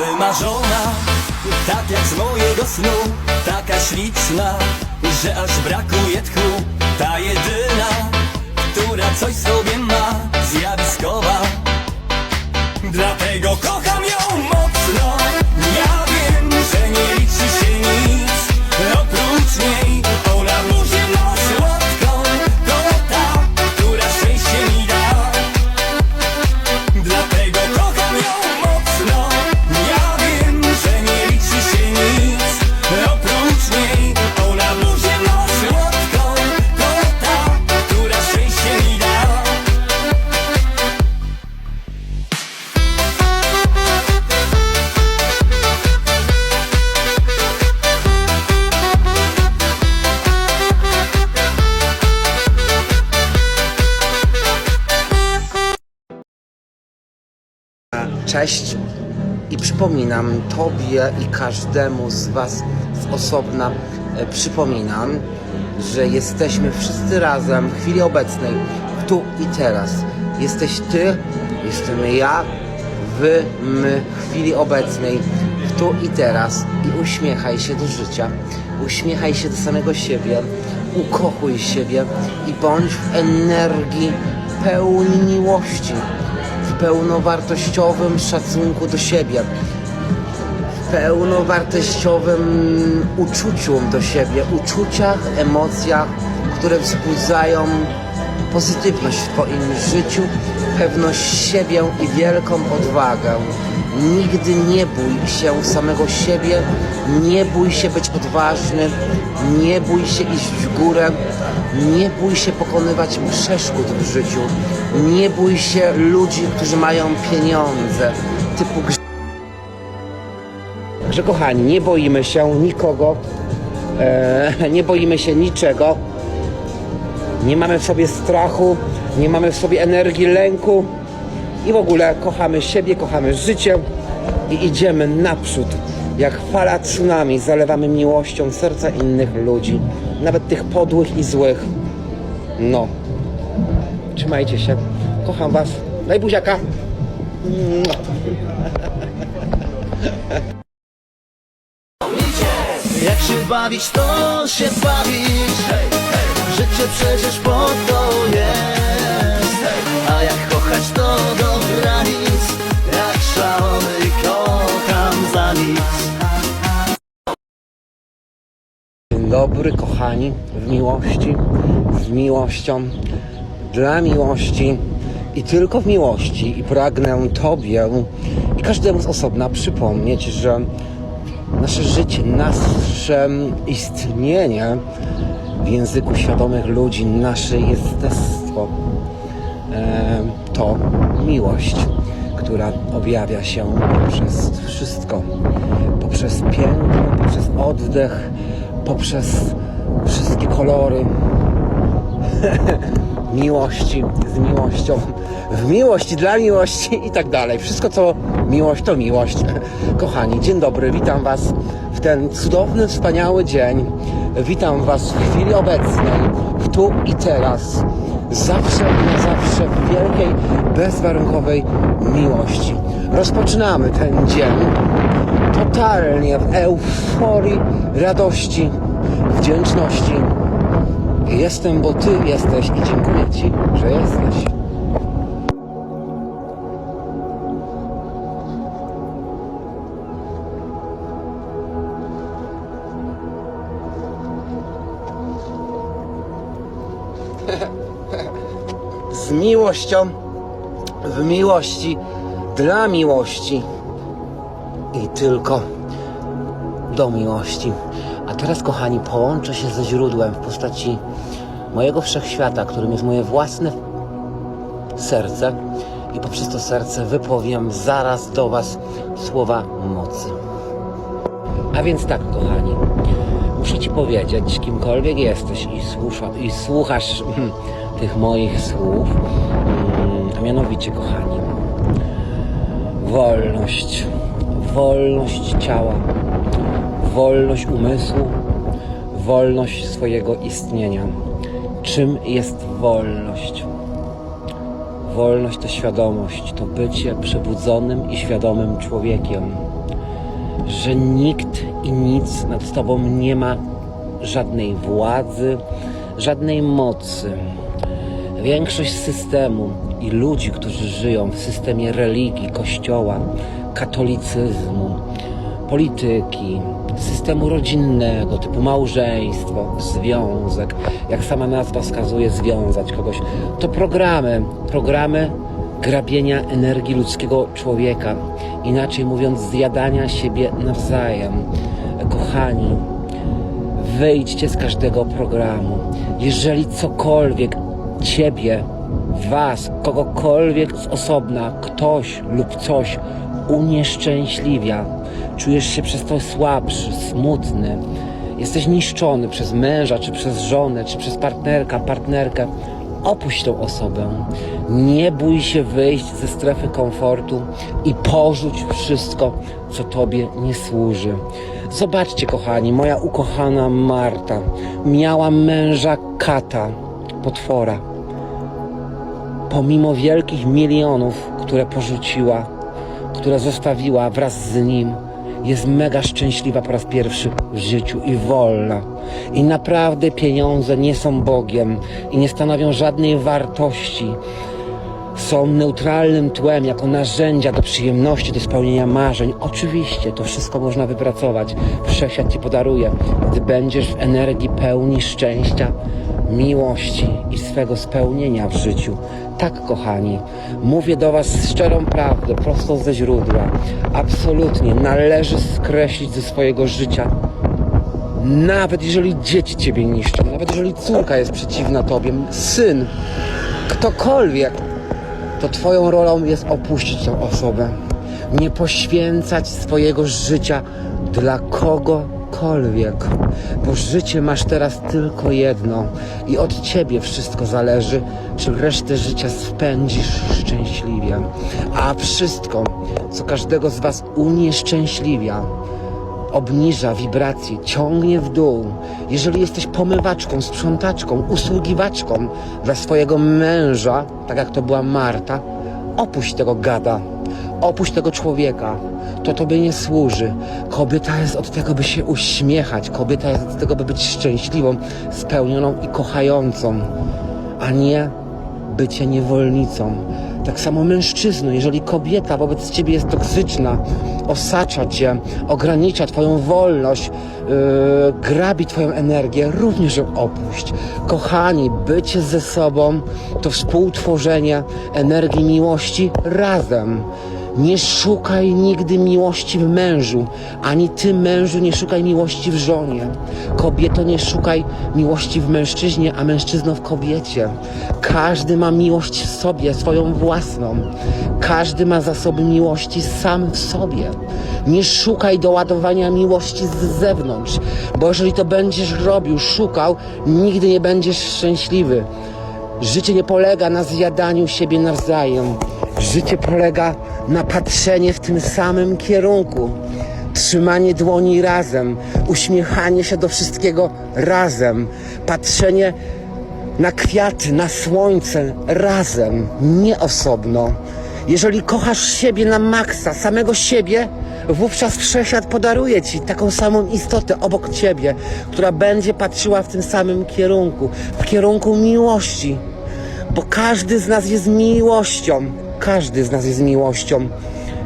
Wymarzona, tak jak z mojego snu Taka śliczna, że aż brakuje tchu. Ta jedyna, która coś sobie ma Zjawiskowa. Dlatego kocham ją mocno. Ja wiem, że nie liczy się nic. Oprócz niej Cześć i przypominam Tobie i każdemu z Was z osobna e, przypominam, że jesteśmy wszyscy razem w chwili obecnej, tu i teraz. Jesteś Ty, jestem ja, Wy, my w chwili obecnej, tu i teraz i uśmiechaj się do życia, uśmiechaj się do samego siebie, ukochuj siebie i bądź w energii pełni miłości pełnowartościowym szacunku do siebie, w pełnowartościowym uczuciu do siebie, uczuciach, emocjach, które wzbudzają pozytywność w Twoim życiu, pewność siebie i wielką odwagę. Nigdy nie bój się samego siebie, nie bój się być odważny, nie bój się iść w górę, nie bój się pokonywać przeszkód w życiu, nie bój się ludzi, którzy mają pieniądze, typu grz- Także kochani, nie boimy się nikogo, e, nie boimy się niczego, nie mamy w sobie strachu, nie mamy w sobie energii lęku i w ogóle kochamy siebie, kochamy życie i idziemy naprzód. Jak fala tsunami zalewamy miłością serca innych ludzi, nawet tych podłych i złych. No. Trzymajcie się. Kocham was. Daj buziaka. Jak się bawić, to się bawić. Życie przecież po to jest. A jak kochać, to do granic Jak szalony kocham za nic. Dzień dobry, kochani, w miłości, z miłością, dla miłości i tylko w miłości. I pragnę Tobie i każdemu z osobna przypomnieć, że nasze życie, nasze istnienie w języku świadomych ludzi, nasze jestestwo e, to miłość, która objawia się poprzez wszystko. Poprzez piękno, poprzez oddech, poprzez wszystkie kolory miłości, z miłością, w miłości, dla miłości i tak dalej. Wszystko, co miłość, to miłość. Kochani, dzień dobry, witam Was w ten cudowny, wspaniały dzień. Witam Was w chwili obecnej, w tu i teraz. Zawsze i na zawsze w wielkiej, bezwarunkowej miłości. Rozpoczynamy ten dzień totalnie w euforii, radości, wdzięczności. Jestem, bo Ty jesteś i dziękuję Ci, że jesteś. Z miłością, w miłości, dla miłości i tylko do miłości. A teraz, kochani, połączę się ze źródłem w postaci mojego wszechświata, którym jest moje własne serce i poprzez to serce wypowiem zaraz do Was słowa mocy. A więc tak, kochani, muszę Ci powiedzieć, kimkolwiek jesteś i, słucha, i słuchasz mm, tych moich słów, mm, a mianowicie, kochani, wolność, wolność ciała, wolność umysłu, wolność swojego istnienia. Czym jest wolność? Wolność to świadomość, to bycie przebudzonym i świadomym człowiekiem. Że nikt i nic nad tobą nie ma żadnej władzy, żadnej mocy. Większość systemu i ludzi, którzy żyją w systemie religii, kościoła, katolicyzmu, polityki, systemu rodzinnego, typu małżeństwo, związek, jak sama nazwa wskazuje, związać kogoś, to programy, programy grabienia energii ludzkiego człowieka, inaczej mówiąc, zjadania siebie nawzajem. Kochani, wyjdźcie z każdego programu. Jeżeli cokolwiek ciebie, was, kogokolwiek z osobna, ktoś lub coś unieszczęśliwia, czujesz się przez to słabszy, smutny, jesteś niszczony przez męża, czy przez żonę, czy przez partnerka, partnerkę, opuść tą osobę. Nie bój się wyjść ze strefy komfortu i porzuć wszystko, co tobie nie służy. Zobaczcie, kochani, moja ukochana Marta miała męża kata, potwora. Pomimo wielkich milionów, które porzuciła, które zostawiła wraz z nim, jest mega szczęśliwa po raz pierwszy w życiu i wolna. I naprawdę pieniądze nie są Bogiem i nie stanowią żadnej wartości. Są neutralnym tłem jako narzędzia do przyjemności, do spełnienia marzeń. Oczywiście to wszystko można wypracować. Wszechświat ci podaruje, gdy będziesz w energii pełni szczęścia, miłości i swego spełnienia w życiu. Tak, kochani, mówię do Was szczerą prawdę, prosto ze źródła. Absolutnie należy skreślić ze swojego życia nawet jeżeli dzieci ciebie niszczą, nawet jeżeli córka jest przeciwna tobie, syn, ktokolwiek, to twoją rolą jest opuścić tę osobę. Nie poświęcać swojego życia dla kogokolwiek, bo życie masz teraz tylko jedno i od ciebie wszystko zależy, czy resztę życia spędzisz szczęśliwie. A wszystko, co każdego z was unieszczęśliwia, obniża wibracje, ciągnie w dół. Jeżeli jesteś pomywaczką, sprzątaczką, usługiwaczką dla swojego męża, tak jak to była Marta, opuść tego gada, opuść tego człowieka. To tobie nie służy. Kobieta jest od tego, by się uśmiechać. Kobieta jest od tego, by być szczęśliwą, spełnioną i kochającą, a nie bycie niewolnicą. Tak samo mężczyzno, jeżeli kobieta wobec ciebie jest toksyczna, osacza cię, ogranicza twoją wolność, yy, grabi twoją energię, również ją opuść. Kochani, bycie ze sobą to współtworzenie energii miłości razem. Nie szukaj nigdy miłości w mężu, ani ty mężu nie szukaj miłości w żonie. Kobieto nie szukaj miłości w mężczyźnie, a mężczyzno w kobiecie. Każdy ma miłość w sobie, swoją własną. Każdy ma zasoby miłości sam w sobie. Nie szukaj doładowania miłości z zewnątrz, bo jeżeli to będziesz robił, szukał, nigdy nie będziesz szczęśliwy. Życie nie polega na zjadaniu siebie nawzajem. Życie polega na patrzenie w tym samym kierunku. Trzymanie dłoni razem, uśmiechanie się do wszystkiego razem, patrzenie na kwiaty, na słońce razem, nie osobno. Jeżeli kochasz siebie na maksa, samego siebie, wówczas wszechświat podaruje ci taką samą istotę obok ciebie, która będzie patrzyła w tym samym kierunku, w kierunku miłości. Bo każdy z nas jest miłością. Każdy z nas jest miłością.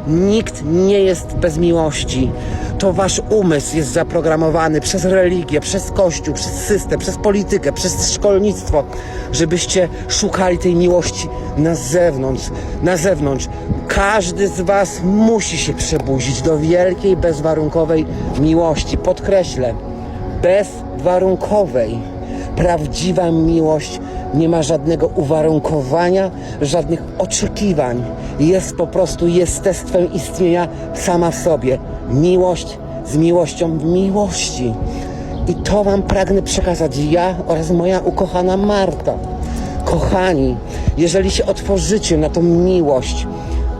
Nikt nie jest bez miłości. To wasz umysł jest zaprogramowany przez religię, przez kościół, przez system, przez politykę, przez szkolnictwo, żebyście szukali tej miłości na zewnątrz. Na zewnątrz. Każdy z was musi się przebudzić do wielkiej, bezwarunkowej miłości. Podkreślę, bezwarunkowej. Prawdziwa miłość nie ma żadnego uwarunkowania, żadnych oczekiwań. Jest po prostu jestestwem istnienia sama w sobie. Miłość z miłością w miłości. I to Wam pragnę przekazać ja oraz moja ukochana Marta. Kochani, jeżeli się otworzycie na tą miłość,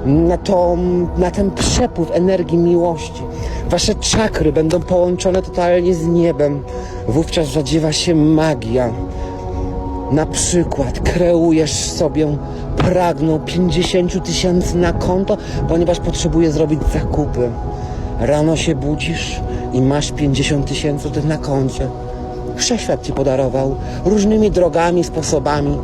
na, to, na ten przepływ energii miłości, Wasze czakry będą połączone totalnie z niebem. Wówczas zadziewa się magia Na przykład kreujesz sobie pragną 50 tysięcy na konto, ponieważ potrzebujesz zrobić zakupy. Rano się budzisz i masz 50 tysięcy na koncie. Wszechświat ci podarował różnymi drogami, sposobami.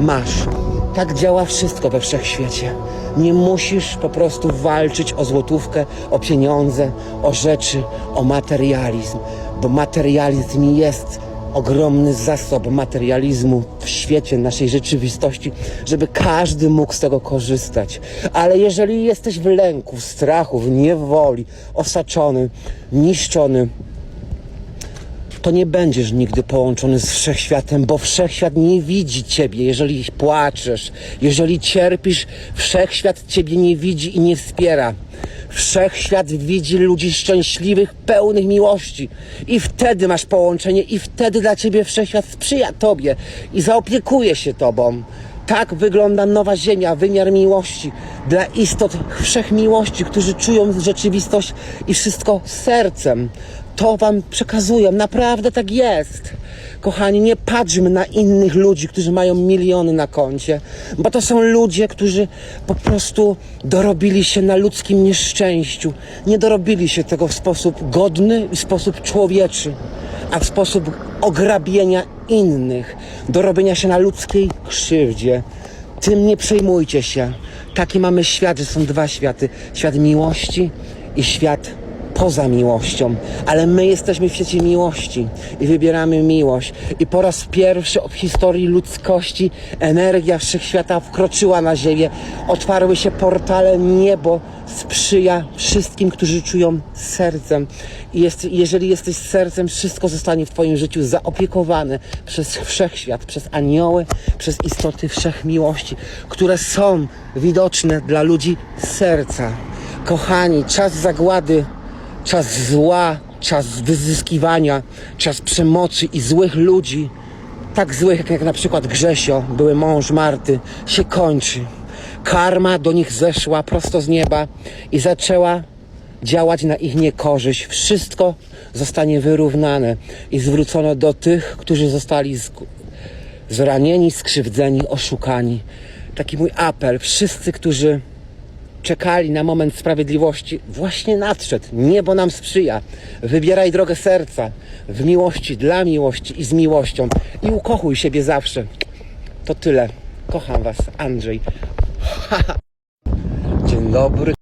Masz. Tak działa wszystko we wszechświecie. Nie musisz po prostu walczyć o złotówkę, o pieniądze, o rzeczy, o materializm, bo materializm jest ogromny zasób materializmu w świecie naszej rzeczywistości, żeby każdy mógł z tego korzystać. Ale jeżeli jesteś w lęku, w strachu, w niewoli, osaczony, niszczony, to nie będziesz nigdy połączony z wszechświatem, bo wszechświat nie widzi ciebie, jeżeli płaczesz, jeżeli cierpisz, wszechświat ciebie nie widzi i nie wspiera. Wszechświat widzi ludzi szczęśliwych, pełnych miłości. I wtedy masz połączenie, i wtedy dla ciebie wszechświat sprzyja tobie i zaopiekuje się tobą. Tak wygląda nowa ziemia, wymiar miłości dla istot wszechmiłości, którzy czują rzeczywistość i wszystko sercem. To wam przekazuję, naprawdę tak jest. Kochani, nie patrzmy na innych ludzi, którzy mają miliony na koncie, bo to są ludzie, którzy po prostu dorobili się na ludzkim nieszczęściu. Nie dorobili się tego w sposób godny i w sposób człowieczy, a w sposób ograbienia innych, dorobienia się na ludzkiej krzywdzie. Tym nie przejmujcie się. Taki mamy świat, że są dwa światy: świat miłości i świat poza miłością, ale my jesteśmy w świecie miłości i wybieramy miłość. I po raz pierwszy w historii ludzkości energia wszechświata wkroczyła na ziemię, otwarły się portale, niebo sprzyja wszystkim, którzy czują sercem. I jest, jeżeli jesteś sercem, wszystko zostanie w Twoim życiu zaopiekowane przez wszechświat, przez anioły, przez istoty wszechmiłości, które są widoczne dla ludzi serca. Kochani, czas zagłady czas zła, czas wyzyskiwania, czas przemocy i złych ludzi, tak złych jak, jak na przykład Grzesio, były mąż Marty, się kończy. Karma do nich zeszła prosto z nieba i zaczęła działać na ich niekorzyść. Wszystko zostanie wyrównane i zwrócone do tych, którzy zostali zranieni, skrzywdzeni, oszukani. Taki mój apel. Wszyscy, którzy czekali na moment sprawiedliwości, właśnie nadszedł. Niebo nam sprzyja. Wybieraj drogę serca w miłości, dla miłości i z miłością. I ukochuj siebie zawsze. To tyle. Kocham Was, Andrzej. Dzień dobry.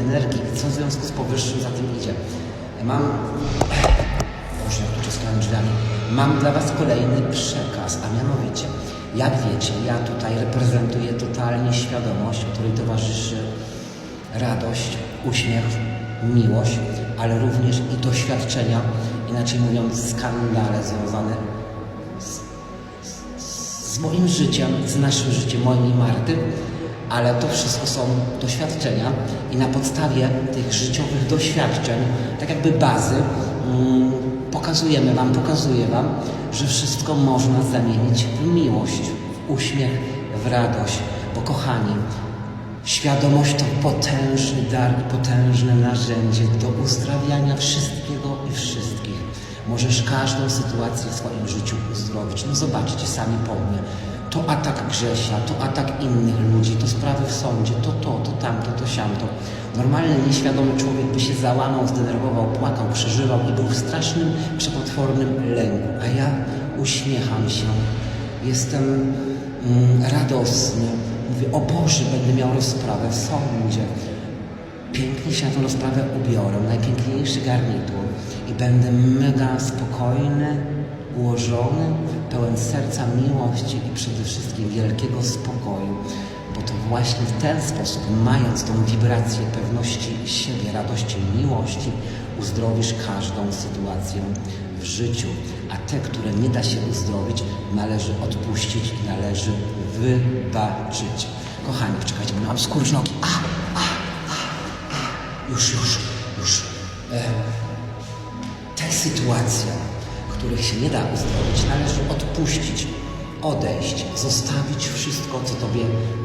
Energii, co w związku z powyższym za tym idzie. Mam Boże, jak ciskałem drzwiami. Mam dla Was kolejny przekaz, a mianowicie, jak wiecie, ja tutaj reprezentuję totalnie świadomość, której towarzyszy radość, uśmiech, miłość, ale również i doświadczenia, inaczej mówiąc skandale związane z, z, z moim życiem, z naszym życiem, moim i Marty, ale to wszystko są doświadczenia i na podstawie tych życiowych doświadczeń, tak jakby bazy, mm, pokazujemy Wam, pokazuję Wam, że wszystko można zamienić w miłość, w uśmiech, w radość, bo kochani, Świadomość to potężny dar i potężne narzędzie do uzdrawiania wszystkiego i wszystkich. Możesz każdą sytuację w swoim życiu uzdrowić. No zobaczcie sami po mnie. To atak Grzesia, to atak innych ludzi, to sprawy w sądzie, to to, to tamto, to siamto. Normalny, nieświadomy człowiek by się załamał, zdenerwował, płakał, przeżywał i był w strasznym, przepotwornym lęku. A ja uśmiecham się, jestem mm, radosny. Mówię, o Boże, będę miał rozprawę w sądzie. Pięknie się na tę rozprawę ubiorę, najpiękniejszy garnitur i będę mega spokojny, ułożony, pełen serca miłości i przede wszystkim wielkiego spokoju, bo to właśnie w ten sposób, mając tą wibrację pewności siebie, radości, miłości, uzdrowisz każdą sytuację w życiu, a te, które nie da się uzdrowić, należy odpuścić i należy wybaczyć. Kochani, czekajcie, bo mam skurcz nogi. A, a, już, już, już. E, te sytuacje, których się nie da uzdrowić, należy odpuścić, odejść, zostawić wszystko, co Tobie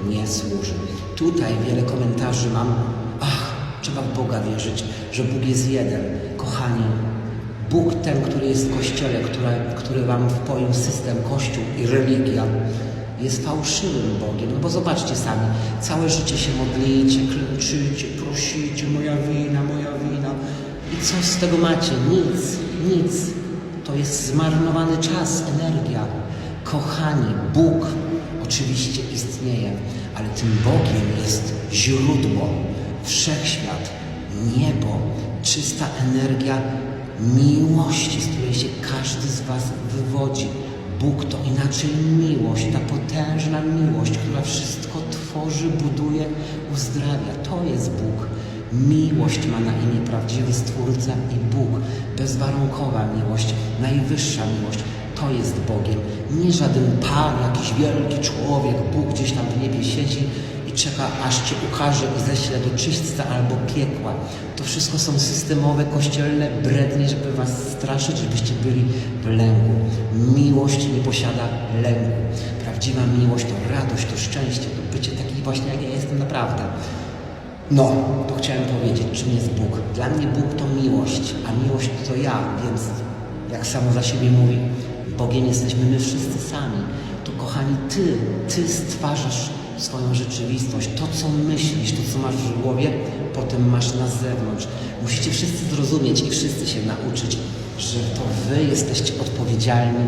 nie służy. Tutaj wiele komentarzy mam. Ach, trzeba w Boga wierzyć, że Bóg jest jeden. Kochani, Bóg ten, który jest w Kościele, który, który Wam wpoił system Kościół i religia, jest fałszywym Bogiem. No bo zobaczcie sami, całe życie się modlicie, klęczycie, prosicie, moja wina, moja wina. I co z tego macie? Nic, nic. To jest zmarnowany czas, energia. Kochani, Bóg oczywiście istnieje, ale tym Bogiem jest źródło, wszechświat, niebo, czysta energia miłości, z której się każdy z Was wywodzi. Bóg to inaczej miłość, ta potężna miłość, która wszystko tworzy, buduje, uzdrawia. To jest Bóg. Miłość ma na imię prawdziwy Stwórca i Bóg. Bezwarunkowa miłość, najwyższa miłość. To jest Bogiem. Nie żaden Pan, jakiś wielki człowiek, Bóg gdzieś tam w niebie siedzi i czeka, aż Cię ukaże i ześle do czyśćca albo piekła. To wszystko są systemowe, kościelne brednie, żeby Was straszyć, żebyście byli w lęku. Miłość nie posiada lęku. Prawdziwa miłość to radość, to szczęście, to bycie taki właśnie, jak ja jestem naprawdę. No, to chciałem powiedzieć, czym jest Bóg. Dla mnie Bóg to miłość, a miłość to ja, więc jak samo za siebie mówi, Bogiem jesteśmy my wszyscy sami. To kochani, Ty, Ty stwarzasz swoją rzeczywistość. To, co myślisz, to, co masz w głowie, potem masz na zewnątrz. Musicie wszyscy zrozumieć i wszyscy się nauczyć, że to Wy jesteście odpowiedzialni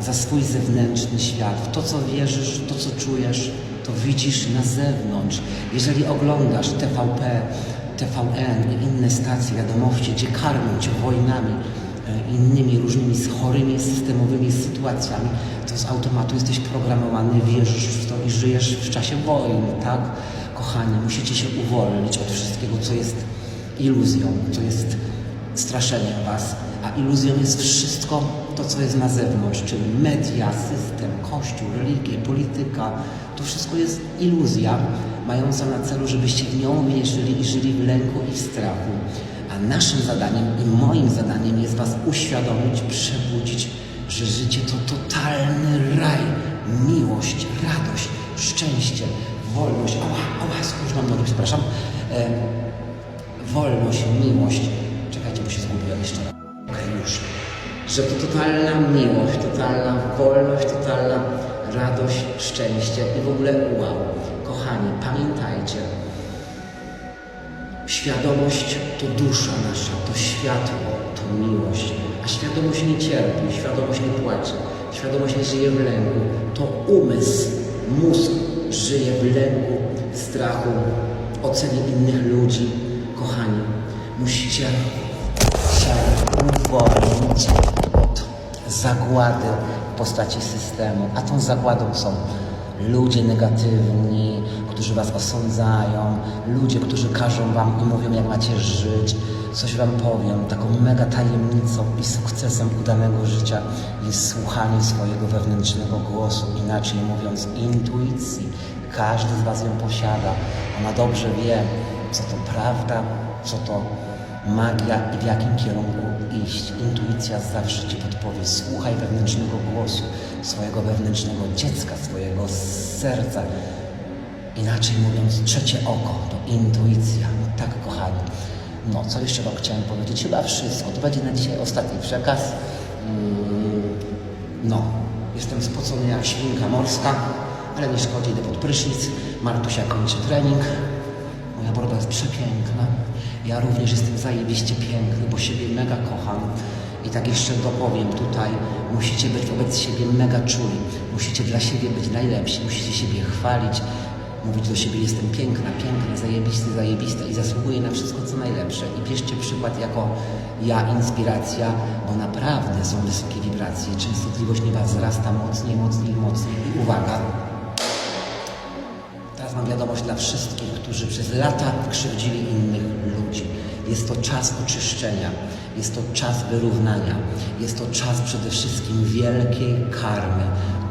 za swój zewnętrzny świat. W to, co wierzysz, to, co czujesz, to widzisz na zewnątrz. Jeżeli oglądasz TVP, TVN i inne stacje wiadomości, gdzie karmią cię wojnami, e, innymi różnymi chorymi systemowymi sytuacjami, to z automatu jesteś programowany, wierzysz w to i żyjesz w czasie wojny, tak? Kochani, musicie się uwolnić od wszystkiego, co jest iluzją, co jest straszeniem was, a iluzją jest wszystko to, co jest na zewnątrz, czyli media, system, kościół, religia, polityka. To wszystko jest iluzja mająca na celu, żebyście w nią wierzyli i żyli w lęku i w strachu. A naszym zadaniem i moim zadaniem jest was uświadomić, przebudzić, że życie to totalny raj, miłość, radość, szczęście, wolność. Ała, ała, już mam nogę, przepraszam. E, wolność, miłość. Czekajcie, bo się zgubiłem jeszcze. Okej, już. Że to totalna miłość, totalna wolność, totalna radość, szczęście i w ogóle wow. Kochani, pamiętajcie, świadomość to dusza nasza, to światło, to miłość. A świadomość nie cierpi, świadomość nie płacze, świadomość nie żyje w lęku. To umysł, mózg żyje w lęku, strachu, ocenie innych ludzi. Kochani, musicie się uwolnić zagłady w postaci systemu. A tą zagładą są ludzie negatywni, którzy was osądzają, ludzie, którzy każą wam i mówią, jak macie żyć. Coś wam powiem, taką mega tajemnicą i sukcesem udanego życia jest słuchanie swojego wewnętrznego głosu, inaczej mówiąc intuicji. Każdy z was ją posiada. Ona dobrze wie, co to prawda, co to magia i w jakim kierunku iść. Intuicja zawsze Ci podpowie. Słuchaj wewnętrznego głosu, swojego wewnętrznego dziecka, swojego serca. Inaczej mówiąc, trzecie oko to intuicja. Tak, kochani. No, co jeszcze Wam chciałem powiedzieć? Chyba wszystko. To będzie na dzisiaj ostatni przekaz. Mm, No, jestem spocony jak świnka morska, ale nie szkodzi, idę pod prysznic. Martusia kończy trening. Moja broda jest przepiękna. Ja również jestem zajebiście piękny, bo siebie mega kocham. I tak jeszcze dopowiem tutaj, musicie być wobec siebie mega czuli. Musicie dla siebie być najlepsi, musicie siebie chwalić, mówić do siebie jestem piękna, piękna, zajebisty, zajebista i zasługuję na wszystko co najlepsze. I bierzcie przykład jako ja, inspiracja, bo naprawdę są wysokie wibracje. Częstotliwość nieba wzrasta mocniej, mocniej, mocniej. I uwaga, Teraz mam wiadomość dla wszystkich, którzy przez lata krzywdzili innych ludzi. Jest to czas oczyszczenia, jest to czas wyrównania, jest to czas przede wszystkim wielkiej karmy.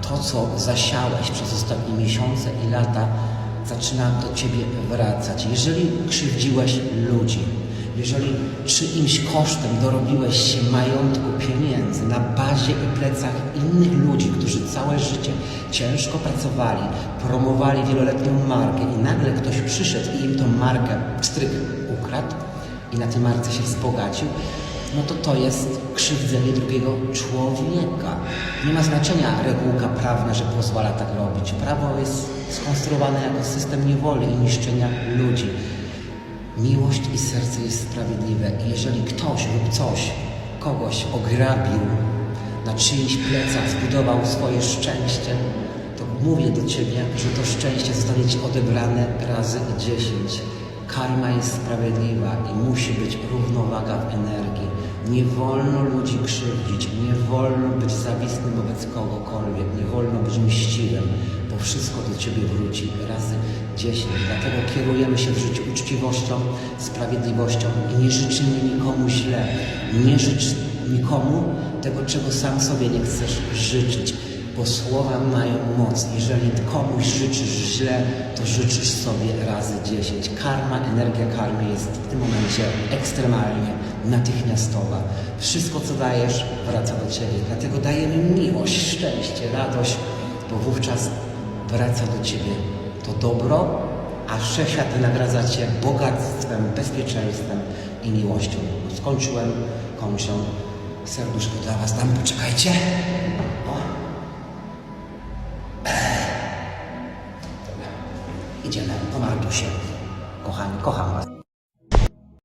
To, co zasiałeś przez ostatnie miesiące i lata, zaczyna do ciebie wracać. Jeżeli krzywdziłeś ludzi, jeżeli czyimś kosztem dorobiłeś się majątku, pieniędzy na bazie i plecach innych ludzi, którzy całe życie ciężko pracowali, promowali wieloletnią markę i nagle ktoś przyszedł i im tą markę stryk ukradł i na tej marce się wzbogacił, no to to jest krzywdzenie drugiego człowieka. Nie ma znaczenia regułka prawna, że pozwala tak robić. Prawo jest skonstruowane jako system niewoli i niszczenia ludzi. Miłość i serce jest sprawiedliwe i jeżeli ktoś lub coś kogoś ograbił, na czyichś plecach zbudował swoje szczęście, to mówię do Ciebie, że to szczęście zostanie Ci odebrane razy dziesięć. Karma jest sprawiedliwa i musi być równowaga w energii. Nie wolno ludzi krzywdzić, nie wolno być zawistnym wobec kogokolwiek, nie wolno być mściwym, bo wszystko do Ciebie wróci razy dziesięć. Dlatego kierujemy się w życiu uczciwością, sprawiedliwością i nie życzymy nikomu źle. Nie życz nikomu tego, czego sam sobie nie chcesz życzyć, bo słowa mają moc. Jeżeli komuś życzysz źle, to życzysz sobie razy dziesięć. Karma, energia karmy jest w tym momencie ekstremalnie natychmiastowa. Wszystko, co dajesz, wraca do Ciebie. Dlatego dajemy miłość, szczęście, radość, bo wówczas wraca do Ciebie to dobro, a wszechświat wynagradza Cię bogactwem, bezpieczeństwem i miłością. Skończyłem, kończę. Serduszko dla Was dam, poczekajcie. O. Idziemy po Martusie. Kochani, kocham Was.